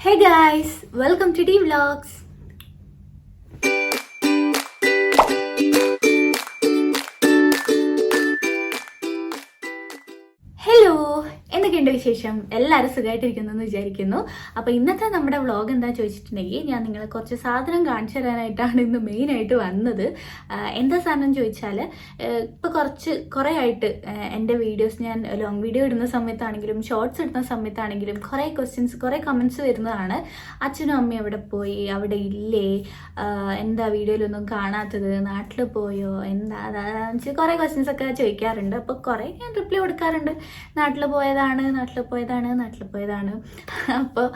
Hey guys, welcome to D Vlogs. എന്തൊക്കെയുണ്ട് വിശേഷം എല്ലാവരും സുഖമായിട്ടിരിക്കുന്നു എന്ന് വിചാരിക്കുന്നു. അപ്പോൾ ഇന്നത്തെ നമ്മുടെ വ്ളോഗ് എന്താ ചോദിച്ചിട്ടുണ്ടെങ്കിൽ ഞാൻ നിങ്ങളെ കുറച്ച് സാധനം കാണിച്ചു തരാനായിട്ടാണ് ഇന്ന് മെയിനായിട്ട് വന്നത്. എന്താ സാധനം ചോദിച്ചാൽ ഇപ്പോൾ കുറച്ച് കുറേ ആയിട്ട് എന്റെ വീഡിയോസ് ഞാൻ ലോങ് വീഡിയോ ഇടുന്ന സമയത്താണെങ്കിലും ഷോർട്സ് ഇടുന്ന സമയത്താണെങ്കിലും കുറേ ക്വസ്റ്റ്യൻസ് കുറേ കമന്റ്സ് വരുന്നതാണ്. അച്ഛനും അമ്മയും അവിടെ പോയി? അവിടെ ഇല്ലേ? എന്താ വീഡിയോയിലൊന്നും കാണാത്തത്? നാട്ടിൽ പോയോ? എന്താ അതാ കുറേ ക്വസ്റ്റ്യൻസ് ഒക്കെ ചോദിക്കാറുണ്ട്. അപ്പോൾ കുറേ ഞാൻ റിപ്ലൈ കൊടുക്കാറുണ്ട്. നാട്ടിൽ പോയതാണ് നാട്ടിൽ പോയതാണ് നാട്ടിൽ പോയതാണ്. അപ്പോൾ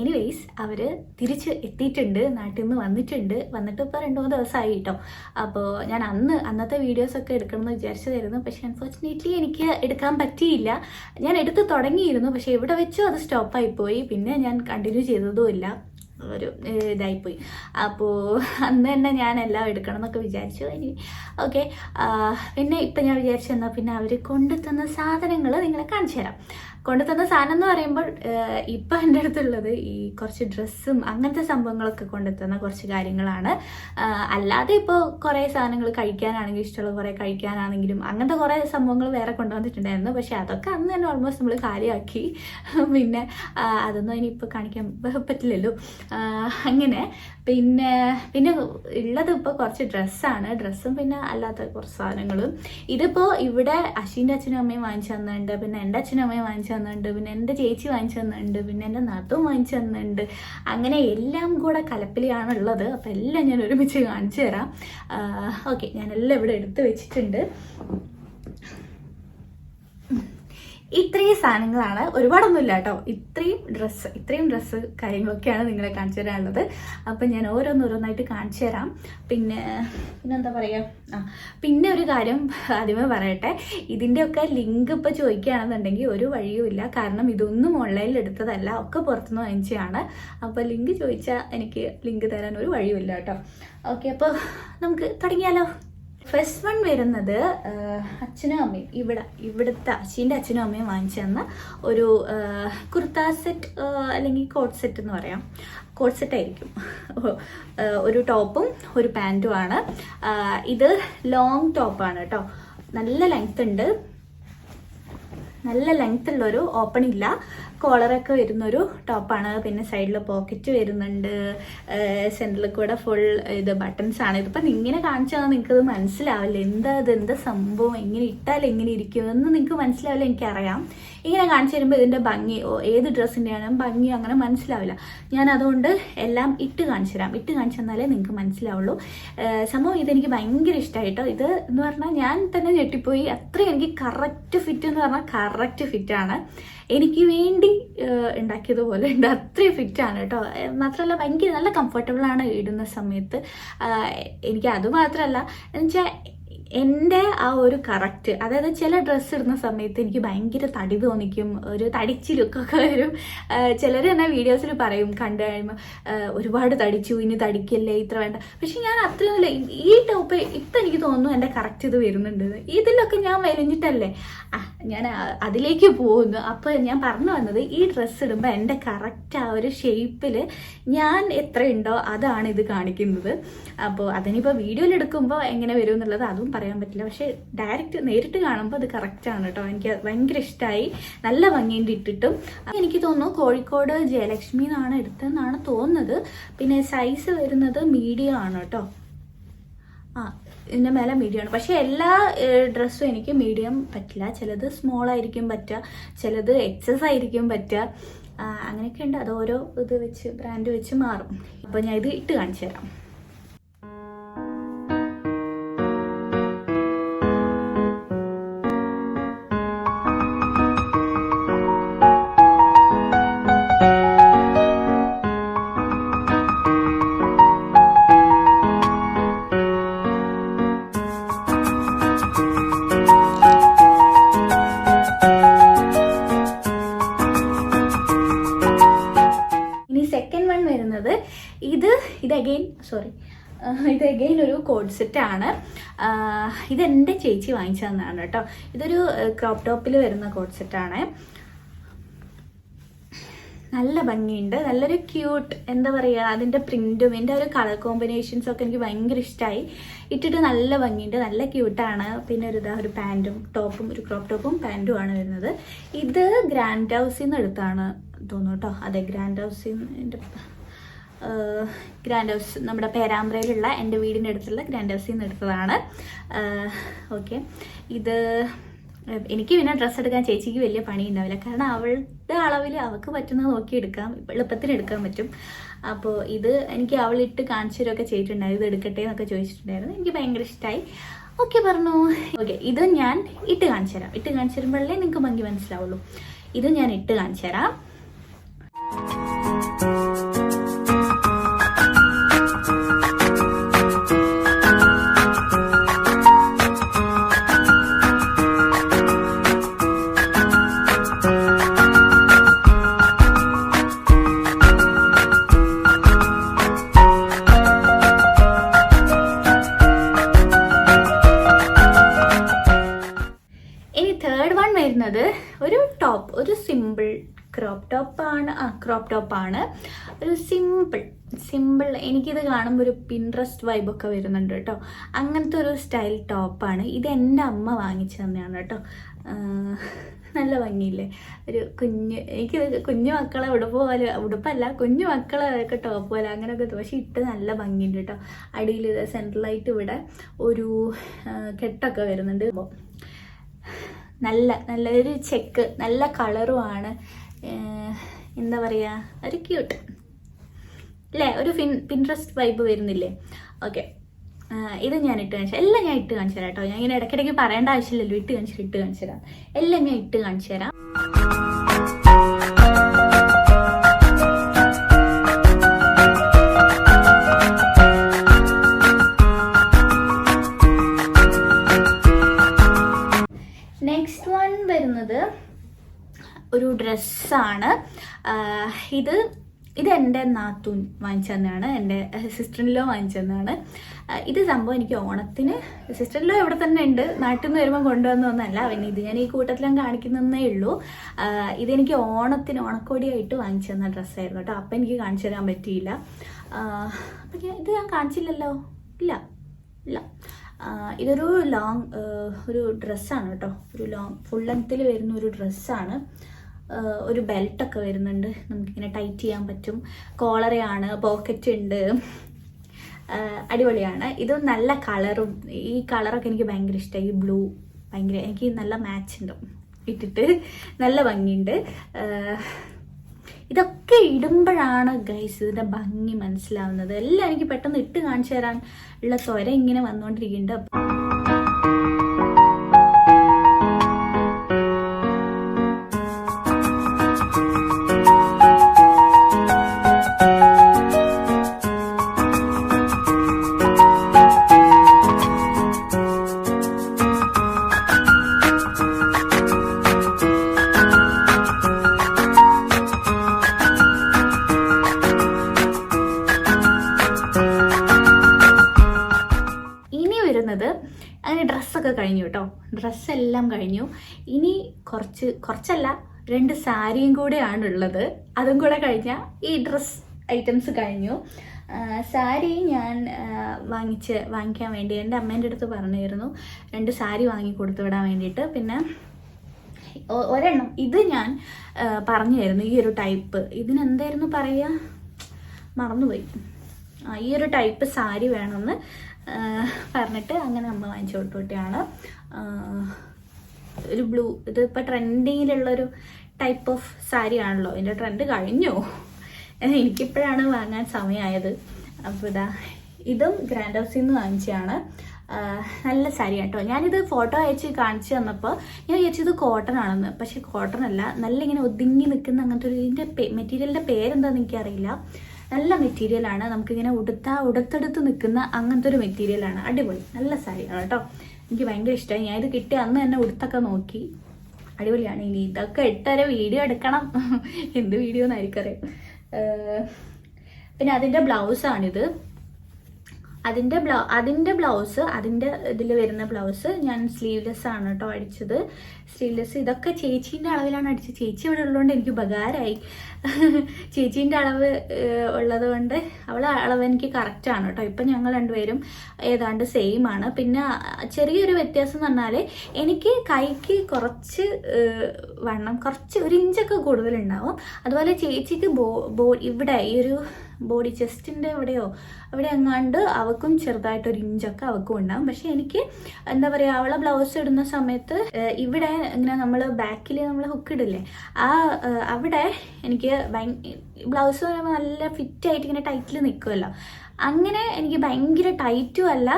എനിവേയ്സ് അവർ തിരിച്ച് എത്തിയിട്ടുണ്ട് നാട്ടിൽ നിന്ന് വന്നിട്ടുണ്ട്. വന്നിട്ട് ഇപ്പോൾ രണ്ട് മൂന്ന് ദിവസമായി കേട്ടോ അപ്പോൾ ഞാൻ അന്ന് അന്നത്തെ വീഡിയോസൊക്കെ എടുക്കണം എന്ന് വിചാരിച്ചതായിരുന്നു. പക്ഷേ അൺഫോർച്ചുനേറ്റ്ലി എനിക്ക് എടുക്കാൻ പറ്റിയില്ല. ഞാൻ എടുത്ത് തുടങ്ങിയിരുന്നു പക്ഷേ എവിടെ വെച്ചോ അത് സ്റ്റോപ്പായി പോയി. പിന്നെ ഞാൻ കണ്ടിന്യൂ ചെയ്തതുമില്ല ഒരു ഇതായിപ്പോയി. അപ്പോൾ അന്ന് തന്നെ ഞാൻ എല്ലാം എടുക്കണം എന്നൊക്കെ വിചാരിച്ചു. ഇനി ഓക്കെ പിന്നെ ഇപ്പം ഞാൻ വിചാരിച്ചു എന്നാൽ പിന്നെ അവർ കൊണ്ടുതന്ന സാധനങ്ങൾ നിങ്ങളെ കാണിച്ചു തരാം. കൊണ്ടുതന്ന സാധനം എന്ന് പറയുമ്പോൾ ഇപ്പൊ എന്റെ അടുത്തുള്ളത് ഈ കുറച്ച് ഡ്രസ്സും അങ്ങനത്തെ സംഭവങ്ങളൊക്കെ കൊണ്ടുതന്ന കുറച്ച് കാര്യങ്ങളാണ്. അല്ലാതെ ഇപ്പോൾ കുറേ സാധനങ്ങൾ കഴിക്കാനാണെങ്കിലും ഇഷ്ടമുള്ള കുറേ കഴിക്കാനാണെങ്കിലും അങ്ങനത്തെ കുറേ സംഭവങ്ങൾ വേറെ കൊണ്ടുവന്നിട്ടുണ്ടായിരുന്നു. പക്ഷേ അതൊക്കെ അന്ന് തന്നെ ഓൾമോസ്റ്റ് നമ്മൾ കാര്യമാക്കി പിന്നെ അതൊന്നും ഇനി ഇനിയിപ്പോൾ കാണിക്കാൻ പറ്റില്ലല്ലോ. അങ്ങനെ പിന്നെ പിന്നെ ഉള്ളത് ഇപ്പോൾ കുറച്ച് ഡ്രസ്സാണ് ഡ്രസ്സും പിന്നെ അല്ലാത്ത കുറച്ച് സാധനങ്ങളും. ഇതിപ്പോൾ ഇവിടെ അശ്വിന്റെ അച്ഛനും അമ്മയും വാങ്ങിച്ചു തന്നിട്ടുണ്ട്. പിന്നെ എന്റെ അച്ഛനും അമ്മയും വാങ്ങിച്ചു തന്നിട്ടുണ്ട്. പിന്നെ എന്റെ ചേച്ചി വാങ്ങിച്ചു തന്നിട്ടുണ്ട്. പിന്നെ എന്റെ നാത്തും വാങ്ങിച്ചു തന്നിട്ടുണ്ട്. അങ്ങനെ എല്ലാം കൂടെ കലപ്പിലാണ് ഉള്ളത് അപ്പോൾ എല്ലാം ഞാൻ ഒരുമിച്ച് കാണിച്ചു തരാം. ഓക്കെ ഞാനെല്ലാം ഇവിടെ എടുത്ത് വെച്ചിട്ടുണ്ട്. ഇത്രയും സാധനങ്ങളാണ്. ഒരുപാടൊന്നുമില്ല കേട്ടോ. ഇത്രയും ഡ്രസ്സ് ഇത്രയും ഡ്രസ്സ് കാര്യങ്ങളൊക്കെയാണ് നിങ്ങളെ കാണിച്ചു തരാനുള്ളത്. അപ്പം ഞാൻ ഓരോന്നോരോന്നായിട്ട് കാണിച്ചു തരാം. പിന്നെ പിന്നെന്താ പറയുക ആ പിന്നെ ഒരു കാര്യം ആദ്യമേ പറയട്ടെ. ഇതിന്റെയൊക്കെ ലിങ്ക് ഇപ്പോൾ ചോദിക്കുകയാണെന്നുണ്ടെങ്കിൽ ഒരു വഴിയുമില്ല കാരണം ഇതൊന്നും ഓൺലൈനിൽ എടുത്തതല്ല. ഒക്കെ പുറത്തുനിന്ന് വാങ്ങിച്ചതാണ്. അപ്പോൾ ലിങ്ക് ചോദിച്ചാൽ എനിക്ക് ലിങ്ക് തരാൻ ഒരു വഴിയുമില്ല കേട്ടോ. ഓക്കെ അപ്പോൾ നമുക്ക് തുടങ്ങിയാലോ? ഫസ്റ്റ് വൺ വരുന്നത് അച്ഛനും അമ്മയും. ഇവിടെ ഇവിടുത്തെ അച്ഛന്റെ അച്ഛനും അമ്മയും വാങ്ങിച്ചു തന്ന ഒരു കുർത്ത സെറ്റ് അല്ലെങ്കിൽ കോട്ട് സെറ്റ് എന്ന് പറയാം. കോട്ട് സെറ്റ് ആയിരിക്കും. ഒരു ടോപ്പും ഒരു പാന്റുമാണ് ഇത് ലോങ് ടോപ്പാണ് കേട്ടോ. നല്ല ലെങ്ത് ഉണ്ട്. നല്ല ലെങ്ത് ഉള്ളൊരു ഓപ്പൺ ഇല്ല. കോളറൊക്കെ വരുന്നൊരു ടോപ്പാണ് പിന്നെ സൈഡിൽ പോക്കറ്റ് വരുന്നുണ്ട്. സെന്ററിൽ കൂടെ ഫുൾ ഇത് ബട്ടൺസ് ആണ്. ഇതിപ്പോൾ ഇങ്ങനെ കാണിച്ചാൽ നിങ്ങൾക്ക് ഇത് മനസ്സിലാവില്ല. എന്താ ഇത്? എന്താ സംഭവം? എങ്ങനെ ഇട്ടാൽ എങ്ങനെ ഇരിക്കും? എന്ന് നിങ്ങൾക്ക് മനസ്സിലാവില്ല എനിക്കറിയാം. ഇങ്ങനെ കാണിച്ചു തരുമ്പോൾ ഇതിന്റെ ഭംഗി ഏത് ഡ്രസ്സിന്റെയാണ് ഭംഗി അങ്ങനെ മനസ്സിലാവില്ല. ഞാൻ അതുകൊണ്ട് എല്ലാം ഇട്ട് കാണിച്ചു തരാം. ഇട്ട് കാണിച്ചു തന്നാലേ നിങ്ങൾക്ക് മനസ്സിലാവുള്ളൂ. സംഭവം ഇതെനിക്ക് ഭയങ്കര ഇഷ്ടമായിട്ടോ ഇത് എന്ന് പറഞ്ഞാൽ ഞാൻ തന്നെ ഞെട്ടിപ്പോയി. അത്രയും എനിക്ക് കറക്റ്റ് ഫിറ്റ് എന്ന് പറഞ്ഞാൽ കറക്റ്റ് ഫിറ്റാണ് എനിക്ക് വേണ്ടി ഉണ്ടാക്കിയതുപോലെ ഉണ്ട്. അത്രയും ഫിറ്റാണ് കേട്ടോ. മാത്രമല്ല ഭയങ്കര നല്ല കംഫർട്ടബിളാണ് ഇടുന്ന സമയത്ത്. എനിക്ക് അത് മാത്രമല്ല. എന്നുവെച്ചാൽ എന്റെ ആ ഒരു കറക്റ്റ് അതായത് ചില ഡ്രസ്സ് ഇടുന്ന സമയത്ത് എനിക്ക് ഭയങ്കര തടി തോന്നിക്കും ഒരു തടിച്ച് ലുക്കൊക്കെ വരും. ചിലർ തന്നെ വീഡിയോസിൽ പറയും കണ്ടു കഴിയുമ്പോൾ ഒരുപാട് തടിച്ചു ഇനി തടിക്കല്ലേ ഇത്ര വേണ്ട. പക്ഷെ ഞാൻ അത്രയൊന്നുമില്ല ഈ ടോപ്പ് ഇപ്പം എനിക്ക് തോന്നുന്നു എന്റെ കറക്റ്റ് ഇത് വരുന്നുണ്ട്. ഇതിലൊക്കെ ഞാൻ വരഞ്ഞിട്ടല്ലേ ഞാൻ അതിലേക്ക് പോകുന്നു. അപ്പോൾ ഞാൻ പറഞ്ഞു വന്നത് ഈ ഡ്രസ്സ് ഇടുമ്പോൾ എന്റെ കറക്റ്റ് ആ ഒരു ഷേപ്പിൽ ഞാൻ എത്രയുണ്ടോ അതാണ് ഇത് കാണിക്കുന്നത്. അപ്പോൾ അതിനിപ്പോൾ വീഡിയോയിൽ എടുക്കുമ്പോൾ എങ്ങനെ വരും എന്നുള്ളത് അതും പറയാൻ പറ്റില്ല. പക്ഷേ ഡയറക്റ്റ് നേരിട്ട് കാണുമ്പോൾ അത് കറക്റ്റാണ് കേട്ടോ. എനിക്ക് ഭയങ്കര ഇഷ്ടമായി നല്ല ഭംഗിയുണ്ട് ഇട്ടിട്ടും. എനിക്ക് തോന്നുന്നു കോഴിക്കോട് ജയലക്ഷ്മി എന്നാണ് എടുത്തതെന്നാണ് തോന്നുന്നത്. പിന്നെ സൈസ് വരുന്നത് മീഡിയം ആണ് കേട്ടോ. ആ ഇതിന്റെ മേലെ ആണ്. പക്ഷേ എല്ലാ ഡ്രസ്സും എനിക്ക് മീഡിയം പറ്റില്ല. ചിലത് സ്മോൾ ആയിരിക്കും പറ്റുക. ചിലത് എക്സസ് ആയിരിക്കും പറ്റുക. അങ്ങനെയൊക്കെ ഉണ്ട്. അത് ഓരോ ഇത് വെച്ച് ബ്രാൻഡ് വെച്ച് മാറും. അപ്പോൾ ഞാൻ ഇത് ഇട്ട് കാണിച്ചു തരാം. ഒരു ഇതെന്റെ ചേച്ചി വാങ്ങിച്ചു തന്നതാണ് കേട്ടോ. ഇതൊരു ക്രോപ്പ് ടോപ്പിൽ വരുന്ന കോഡ്സെറ്റാണ് നല്ല ഭംഗിയുണ്ട്. നല്ലൊരു ക്യൂട്ട് എന്താ പറയുക അതിന്റെ പ്രിന്റും എന്റെ ഒരു കളർ കോമ്പിനേഷൻസ് ഒക്കെ എനിക്ക് ഭയങ്കര ഇഷ്ടമായി ഇട്ടിട്ട് നല്ല ഭംഗിയുണ്ട്. നല്ല ക്യൂട്ടാണ് പിന്നെ ഒരു ഇതാ ഒരു പാന്റും ടോപ്പും ഒരു ക്രോപ്പ് ടോപ്പും പാന്റും ആണ് വരുന്നത്. ഇത് ഗ്രാൻഡ് ഹൗസിൽ നിന്ന് എടുത്താണ് തോന്നുന്നു കേട്ടോ. അതെ ഗ്രാൻഡ് ഹൗസിൽ എന്റെ ഗ്രാൻഡ് ഹൗസ് നമ്മുടെ പേരാമ്പ്രയിലുള്ള എന്റെ വീടിന്റെ അടുത്തുള്ള ഗ്രാൻഡ് ഹൗസിൽ നിന്ന് എടുത്തതാണ്. ഓക്കെ ഇത് എനിക്ക് പിന്നെ ഡ്രസ്സ് എടുക്കാൻ ചേച്ചിക്ക് വലിയ പണി ഉണ്ടാവില്ല കാരണം അവളുടെ അളവിൽ അവൾക്ക് പറ്റുന്നത് നോക്കി എടുക്കാം. എളുപ്പത്തിന് എടുക്കാൻ പറ്റും. അപ്പോൾ ഇത് എനിക്ക് അവളിട്ട് കാണിച്ചു തരുമൊക്കെ ചെയ്തിട്ടുണ്ടായിരുന്നു. ഇത് എടുക്കട്ടെ എന്നൊക്കെ ചോദിച്ചിട്ടുണ്ടായിരുന്നു. എനിക്ക് ഭയങ്കര ഇഷ്ടമായി ഓക്കെ പറഞ്ഞു. ഓക്കെ ഇത് ഞാൻ ഇട്ട് കാണിച്ചു തരാം. ഇട്ട് കാണിച്ചു തരുമ്പോഴല്ലേ നിങ്ങൾക്ക് ഭംഗി മനസ്സിലാവുള്ളൂ. ഇത് ഞാൻ ഇട്ട് കാണിച്ചു തരാം. തേർഡ് വൺ വരുന്നത് ഒരു ടോപ്പ് ഒരു സിമ്പിൾ ക്രോപ്പ് ആണ്. ആ ക്രോപ്പ് ആണ്. ഒരു സിമ്പിൾ സിമ്പിൾ എനിക്കിത് കാണുമ്പോൾ ഒരു പിൻട്രസ്റ്റ് വൈബൊക്കെ വരുന്നുണ്ട് കേട്ടോ അങ്ങനത്തെ ഒരു സ്റ്റൈൽ ടോപ്പാണ് ഇത് എന്റെ അമ്മ വാങ്ങിച്ചു തന്നെയാണ് കേട്ടോ നല്ല ഭംഗിയില്ലേ? ഒരു കുഞ്ഞ് എനിക്ക് കുഞ്ഞു മക്കളെ ഉടുപ്പ് പോലെ ഉടുപ്പല്ല കുഞ്ഞു മക്കളെ ഒക്കെ ടോപ്പ് പോലെ അങ്ങനെയൊക്കെ. പക്ഷെ ഇട്ട് നല്ല ഭംഗിയുണ്ട് കേട്ടോ അടിയിൽ സെൻട്രലായിട്ട് ഇവിടെ ഒരു കെട്ടൊക്കെ വരുന്നുണ്ട്. അപ്പോൾ നല്ല നല്ലൊരു ചെക്ക് നല്ല കളറുമാണ് എന്താ പറയുക ഒരു ക്യൂട്ട് അല്ലേ ഒരു ഫിൻ പിൻട്രസ്റ്റ് വൈബ് വരുന്നില്ലേ? ഓക്കെ ഇത് ഞാൻ ഇട്ട് കാണിച്ചു എല്ലാം ഞാൻ ഇട്ട് കാണിച്ചു തരാം കേട്ടോ ഞാൻ ഇങ്ങനെ ഇടയ്ക്കിടയ്ക്ക് പറയേണ്ട ആവശ്യമില്ലല്ലോ. ഇട്ട് കാണിച്ചിട്ട് ഇട്ട് കാണിച്ചു തരാം. എല്ലാം ഞാൻ ഇട്ട് കാണിച്ചു തരാം. ഡ്രസ്സാണ് ഇത് ഇത് എന്റെ നാത്തൂൻ വാങ്ങിച്ചു തന്നെയാണ് എന്റെ സിസ്റ്ററിൻലോ വാങ്ങിച്ചു തന്നെയാണ് ഇത് സംഭവം എനിക്ക് ഓണത്തിന് സിസ്റ്ററിലോ ഇവിടെ തന്നെ ഉണ്ട്. നാട്ടിൽ നിന്ന് വരുമ്പോൾ കൊണ്ടുവന്നൊന്നല്ല പിന്നെ ഇത് ഞാൻ ഈ കൂട്ടത്തിലും കാണിക്കുന്നതേ ഉള്ളൂ. ഇതെനിക്ക് ഓണത്തിന് ഓണക്കോടിയായിട്ട് വാങ്ങിച്ചു തന്ന ഡ്രസ്സായിരുന്നു കേട്ടോ. അപ്പം എനിക്ക് കാണിച്ചു തരാൻ പറ്റിയില്ല. അപ്പം ഇത് ഞാൻ കാണിച്ചില്ലല്ലോ? ഇല്ല. ഇല്ല. ഇതൊരു ലോങ് ഒരു ഡ്രസ്സാണ് കേട്ടോ. ഒരു ലോങ് ഫുൾ ലെങ്ത്തിൽ വരുന്ന ഒരു ഡ്രസ്സാണ് ഒരു ബെൽറ്റൊക്കെ വരുന്നുണ്ട്. നമുക്കിങ്ങനെ ടൈറ്റ് ചെയ്യാൻ പറ്റും. കോളറയാണ് പോക്കറ്റ് ഉണ്ട് അടിപൊളിയാണ്. ഇത് നല്ല കളറും ഈ കളറൊക്കെ എനിക്ക് ഭയങ്കര ഇഷ്ടമായി ഈ ബ്ലൂ ഭയങ്കര എനിക്ക് നല്ല മാച്ച് ഉണ്ട്. ഇട്ടിട്ട് നല്ല ഭംഗിയുണ്ട്. ഇതൊക്കെ ഇടുമ്പോഴാണ് ഗൈസ് ഇതിന്റെ ഭംഗി മനസ്സിലാവുന്നത്. എല്ലാം എനിക്ക് പെട്ടെന്ന് ഇട്ട് കാണിച്ചു തരാൻ ഉള്ള ത്വര ഇങ്ങനെ വന്നുകൊണ്ടിരിക്കുന്നുണ്ട്. ഡ്രസ്സെല്ലാം കഴിഞ്ഞു. ഇനി കുറച്ച് കുറച്ചല്ല രണ്ട് സാരിയും കൂടെയാണ് ഉള്ളത് അതും കൂടെ കഴിഞ്ഞാൽ ഈ ഡ്രസ് ഐറ്റംസ് കഴിഞ്ഞു. സാരി ഞാൻ വാങ്ങിച്ച് വാങ്ങിക്കാൻ വേണ്ടി എന്റെ അമ്മേന്റെ അടുത്ത് പറഞ്ഞിരുന്നു. രണ്ട് സാരി വാങ്ങി കൊടുത്തു വിടാൻ വേണ്ടിയിട്ട്. പിന്നെ ഒരെണ്ണം. ഇത് ഞാൻ ആ, പറഞ്ഞു തരുന്നു ഈ ഒരു ടൈപ്പ്. ഇതിനെന്തായിരുന്നു പറയുക? മറന്നുപോയി. ഈ ഒരു ടൈപ്പ് സാരി വേണമെന്ന് പറഞ്ഞിട്ട് അങ്ങനെ അമ്മ വാങ്ങിച്ചു കൊടുത്തുവിട്ടാണ് ഒരു ബ്ലൂ ഇത് ഇപ്പം ട്രെൻഡിങ്ങിലുള്ളൊരു ടൈപ്പ് ഓഫ് സാരി ആണല്ലോ. എന്റെ ട്രെൻഡ് കഴിഞ്ഞോ. എനിക്കിപ്പോഴാണ് വാങ്ങാൻ സമയമായത് അപ്പോൾ ഇതാ ഇതും ഗ്രാൻഡ് ഹൗസിൽ നിന്ന് വാങ്ങിച്ചതാണ്. നല്ല സാരി കേട്ടോ ഞാനിത് ഫോട്ടോ അയച്ച് കാണിച്ചു തന്നപ്പോൾ ഞാൻ വിചാരിച്ചത് കോട്ടൺ ആണെന്ന്. പക്ഷെ കോട്ടൺ അല്ല നല്ല ഇങ്ങനെ ഒതുങ്ങി നിൽക്കുന്ന അങ്ങനത്തെ ഒരു ഇതിന്റെ മെറ്റീരിയലിന്റെ പേരെന്താണെന്ന് എനിക്കറിയില്ല. നല്ല മെറ്റീരിയലാണ് നമുക്കിങ്ങനെ ഉടുത്ത ഉടുത്തെടുത്ത് നിൽക്കുന്ന അങ്ങനത്തെ ഒരു മെറ്റീരിയലാണ് അടിപൊളി. നല്ല സാരിയാണ് കേട്ടോ. എനിക്ക് ഭയങ്കര ഇഷ്ടമായി ഞാൻ ഇത് കിട്ടിയ അന്ന് തന്നെ ഉടുത്തൊക്കെ നോക്കി. അടിപൊളിയാണ്. ഇനി ഇതൊക്കെ ഇട്ടൊരു വീഡിയോ എടുക്കണം. എന്ത് വീഡിയോ എന്നായിരിക്കും അറിയാം പിന്നെ അതിന്റെ ബ്ലൗസാണിത്. അതിന്റെ ബ്ലൗ അതിന്റെ ബ്ലൗസ് അതിന്റെ ഇതിൽ വരുന്ന ബ്ലൗസ് ഞാൻ സ്ലീവ്ലെസ് ആണ് കേട്ടോ അടിച്ചത്. സ്ലീവ്ലെസ് ഇതൊക്കെ ചേച്ചീന്റെ അളവിലാണ് അടിച്ചത്. ചേച്ചി ഇവിടെ ഉള്ളതുകൊണ്ട് എനിക്ക് ഉപകാരമായി ചേച്ചീന്റെ അളവ് ഉള്ളത് കൊണ്ട് അവളെ അളവ് എനിക്ക് കറക്റ്റാണ് കേട്ടോ ഇപ്പം ഞങ്ങൾ രണ്ടുപേരും ഏതാണ്ട് സെയിം ആണ്. പിന്നെ ചെറിയൊരു വ്യത്യാസം എന്ന് പറഞ്ഞാൽ എനിക്ക് കൈക്ക് കുറച്ച് വണ്ണം കുറച്ച് ഒരു ഇഞ്ചൊക്കെ കൂടുതലുണ്ടാവും. അതുപോലെ ചേച്ചിക്ക് ബോ ബോ ഇവിടെ ഈ ഒരു ബോഡി ചെസ്റ്റിന്റെ എവിടെയോ അവിടെ എങ്ങാണ്ട് അവക്കും ചെറുതായിട്ടൊരു ഇഞ്ചൊക്കെ അവക്കും ഉണ്ടാകും പക്ഷെ എനിക്ക് എന്താ പറയുക അവളെ ബ്ലൗസ് ഇടുന്ന സമയത്ത് ഇവിടെ ഇങ്ങനെ നമ്മൾ ബാക്കിൽ നമ്മൾ ഹുക്ക് ഇടില്ലേ ആ അവിടെ എനിക്ക് ബ്ലൗസ് പറയുമ്പോൾ നല്ല ഫിറ്റ് ആയിട്ട് ഇങ്ങനെ ടൈറ്റിൽ നിൽക്കുമല്ലോ അങ്ങനെ എനിക്ക് ഭയങ്കര ടൈറ്റും അല്ല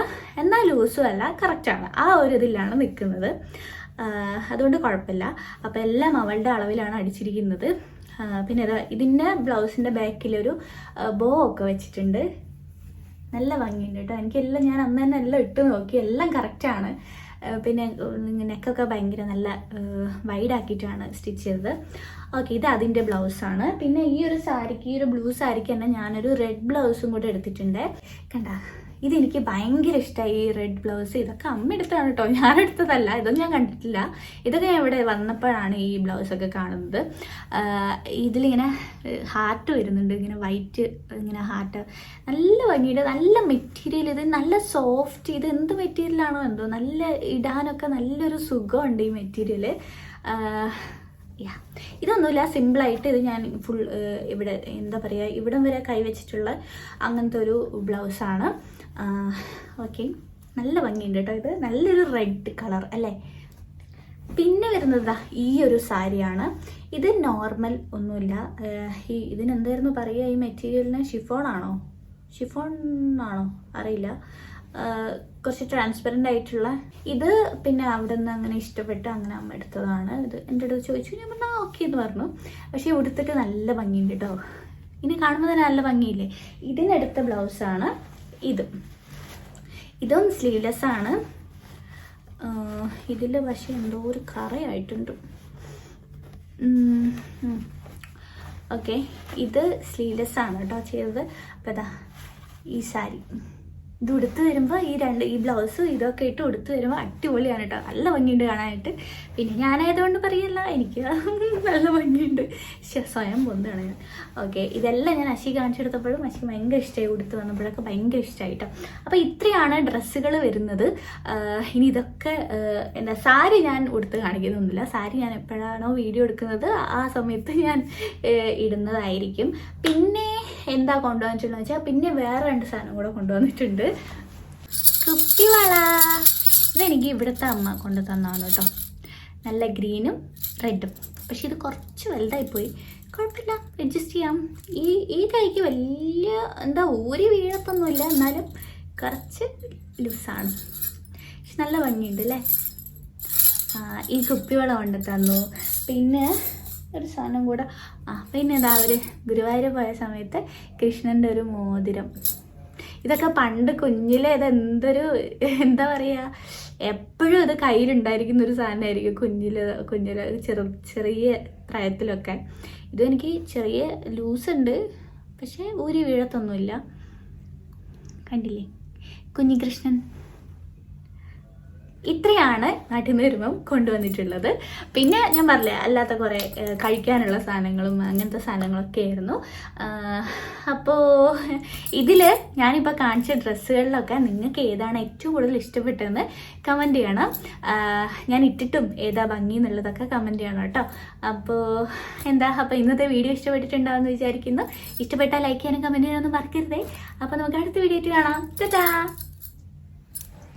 എന്നാൽ ലൂസും അല്ല കറക്റ്റാണ് ആ ഒരു ഇതിലാണ് നിൽക്കുന്നത് അതുകൊണ്ട് കുഴപ്പമില്ല. അപ്പോൾ എല്ലാം അവളുടെ അളവിലാണ് അടിച്ചിരിക്കുന്നത്. പിന്നെ ഇതാ ഇതിന്റെ ബ്ലൗസിന്റെ ബാക്കിലൊരു ബോ ഒക്കെ വെച്ചിട്ടുണ്ട്. നല്ല ഭംഗിയുണ്ട് കേട്ടോ. എനിക്കെല്ലാം ഞാൻ അന്ന് തന്നെ എല്ലാം ഇട്ട് നോക്കി. എല്ലാം കറക്റ്റാണ് പിന്നെ നെക്കൊക്കെ ഭയങ്കര നല്ല വൈഡാക്കിയിട്ടാണ് സ്റ്റിച്ച് ചെയ്തത്. ഓക്കെ ഇത് അതിന്റെ ബ്ലൗസാണ് പിന്നെ ഈ ഒരു സാരിക്ക് ഈ ഒരു ബ്ലൂ സാരിക്ക് തന്നെ ഞാനൊരു റെഡ് ബ്ലൗസും കൂടെ എടുത്തിട്ടുണ്ട്. കണ്ട? ഇതെനിക്ക് ഭയങ്കര ഇഷ്ടമായി ഈ റെഡ് ബ്ലൗസ് ഇതൊക്കെ അമ്മ എടുത്താണ് കേട്ടോ ഞാൻ എടുത്തതല്ല ഇതൊന്നും ഞാൻ കണ്ടിട്ടില്ല. ഇതൊക്കെ ഞാൻ ഇവിടെ വന്നപ്പോഴാണ് ഈ ബ്ലൗസൊക്കെ കാണുന്നത്. ഇതിലിങ്ങനെ ഹാർട്ട് വരുന്നുണ്ട്. ഇങ്ങനെ വൈറ്റ് ഇങ്ങനെ ഹാർട്ട് നല്ല ഭംഗിയുടെ നല്ല മെറ്റീരിയൽ ഇത് നല്ല സോഫ്റ്റ് ഇത് എന്ത് മെറ്റീരിയലാണോ എന്തോ. നല്ല ഇടാനൊക്കെ നല്ലൊരു സുഖമുണ്ട് ഈ മെറ്റീരിയൽ യാ ഇതൊന്നുമില്ല. സിമ്പിളായിട്ട് ഇത് ഞാൻ ഫുൾ ഇവിടെ എന്താ പറയുക ഇവിടം വരെ കൈവച്ചിട്ടുള്ള അങ്ങനത്തെ ഒരു ബ്ലൗസാണ് ഓക്കെ നല്ല ഭംഗിയുണ്ട് കേട്ടോ ഇത്. നല്ലൊരു റെഡ് കളർ അല്ലേ? പിന്നെ വരുന്നത് ഈ ഒരു സാരിയാണ്. ഇത് നോർമൽ ഒന്നുമില്ല. ഈ ഇതിനെന്തായിരുന്നു പറയുക? ഈ മെറ്റീരിയലിന് ഷിഫോൺ ആണോ? ഷിഫോൺ ആണോ? അറിയില്ല. കുറച്ച് ട്രാൻസ്പെറന്റ് ആയിട്ടുള്ള. ഇത് പിന്നെ അവിടെ നിന്ന് അങ്ങനെ ഇഷ്ടപ്പെട്ട് അങ്ങനെ അമ്മ എടുത്തതാണ്. ഇത് എന്റെ അടുത്ത് ചോദിച്ചു. ഞാൻ പറഞ്ഞാൽ ഓക്കെ എന്ന് പറഞ്ഞു. പക്ഷേ ഉടുത്തിട്ട് നല്ല ഭംഗിയുണ്ട് കേട്ടോ. ഇനി കാണുമ്പോൾ തന്നെ നല്ല ഭംഗിയില്ലേ? ഇതിനെടുത്ത ബ്ലൗസാണ് ഇത്. ഇതും സ്ലീവ്ലെസ് ആണ്. ഇതിന്റെ പക്ഷെ എന്തോ ഒരു കറയായിട്ടുണ്ട്. ഓക്കെ ഇത് സ്ലീവ്ലെസ് ആണ് കേട്ടോ ചെയ്തത്. അപ്പം ഇതാ ഈ സാരി ഇത് ഉടുത്ത് വരുമ്പോൾ ഈ രണ്ട് ഈ ബ്ലൗസും ഇതൊക്കെ ഇട്ട് ഉടുത്ത് വരുമ്പോൾ അടിപൊളിയാണ് കേട്ടോ നല്ല ഭംഗിയുണ്ട് കാണാനായിട്ട്. പിന്നെ ഞാനായതുകൊണ്ട് പറയല്ല എനിക്ക് നല്ല ഭംഗിയുണ്ട്. സ്വയം പൊന്താണ് ഞാൻ ഓക്കെ ഇതെല്ലാം ഞാൻ അശി കാണിച്ചെടുത്തപ്പോഴും അശി ഭയങ്കര ഇഷ്ടമായി ഉടുത്ത് വന്നപ്പോഴൊക്കെ ഭയങ്കര ഇഷ്ടമായി കേട്ടോ അപ്പോൾ ഇത്രയാണ് ഡ്രസ്സുകൾ വരുന്നത്. ഇനി ഇതൊക്കെ എന്താ സാരി ഞാൻ ഉടുത്ത് കാണിക്കുന്നൊന്നുമില്ല. സാരി ഞാൻ എപ്പോഴാണോ വീഡിയോ എടുക്കുന്നത് ആ സമയത്ത് ഞാൻ ഇടുന്നതായിരിക്കും. പിന്നെ എന്താ കൊണ്ടുവന്നിട്ടുള്ളത് വെച്ചാൽ പിന്നെ വേറെ രണ്ട് സാധനം കൂടെ കൊണ്ടുവന്നിട്ടുണ്ട്. കുപ്പിവള ഇതെനിക്ക് ഇവിടുത്തെ അമ്മ കൊണ്ട് തന്നാണ് കേട്ടോ. നല്ല ഗ്രീനും റെഡും. പക്ഷെ ഇത് കുറച്ച് വലുതായി പോയി കുഴപ്പമില്ല അഡ്ജസ്റ്റ് ചെയ്യാം. ഈ ഈ കൈക്ക് വലിയ എന്താ ഊരി വീഴത്തൊന്നുമില്ല എന്നാലും കുറച്ച് ലൂസാണ് പക്ഷെ നല്ല ഭംഗിയുണ്ട് അല്ലേ? ഈ കുപ്പിവള കൊണ്ട് തന്നു. പിന്നെ ഒരു സാധനം കൂടെ. ആ പിന്നെ ഇതാ ഒരു ഗുരുവായൂർ പോയ സമയത്ത് കൃഷ്ണന്റെ ഒരു മോതിരം. ഇതൊക്കെ പണ്ട് കുഞ്ഞിലെ ഇത് എന്തൊരു എന്താ പറയുക എപ്പോഴും ഇത് കയ്യിലുണ്ടായിരിക്കുന്ന ഒരു സാധനമായിരിക്കും കുഞ്ഞിൽ കുഞ്ഞിൽ ചെറു ചെറിയ പ്രായത്തിലൊക്കെ. ഇതും എനിക്ക് ചെറിയ ലൂസ് ഉണ്ട് പക്ഷേ ഊരി വീഴത്തൊന്നുമില്ല. കണ്ടില്ലേ? കുഞ്ഞികൃഷ്ണൻ. ഇത്രയാണ് വരുമ്പം കൊണ്ടുവന്നിട്ടുള്ളത്. പിന്നെ ഞാൻ പറഞ്ഞില്ലേ അല്ലാത്ത കുറേ കഴിക്കാനുള്ള സാധനങ്ങളും അങ്ങനത്തെ സാധനങ്ങളൊക്കെ ആയിരുന്നു. അപ്പോൾ ഇതിൽ ഞാനിപ്പോൾ കാണിച്ച ഡ്രസ്സുകളിലൊക്കെ നിങ്ങൾക്ക് ഏതാണ് ഏറ്റവും കൂടുതൽ ഇഷ്ടപ്പെട്ടതെന്ന് കമന്റ് ചെയ്യണം. ഞാൻ ഇട്ടിട്ടും ഏതാ ഭംഗി എന്നുള്ളതൊക്കെ കമന്റ് ചെയ്യണം കേട്ടോ. അപ്പോൾ എന്താ അപ്പോൾ ഇന്നത്തെ വീഡിയോ ഇഷ്ടപ്പെട്ടിട്ടുണ്ടാവുമെന്ന് വിചാരിക്കുന്നു. ഇഷ്ടപ്പെട്ടാൽ ലൈക്ക് ചെയ്യാനും കമന്റ് ചെയ്യാനൊന്നും മറക്കരുതേ. അപ്പോൾ നമുക്ക് അടുത്ത വീഡിയോ കാണാം.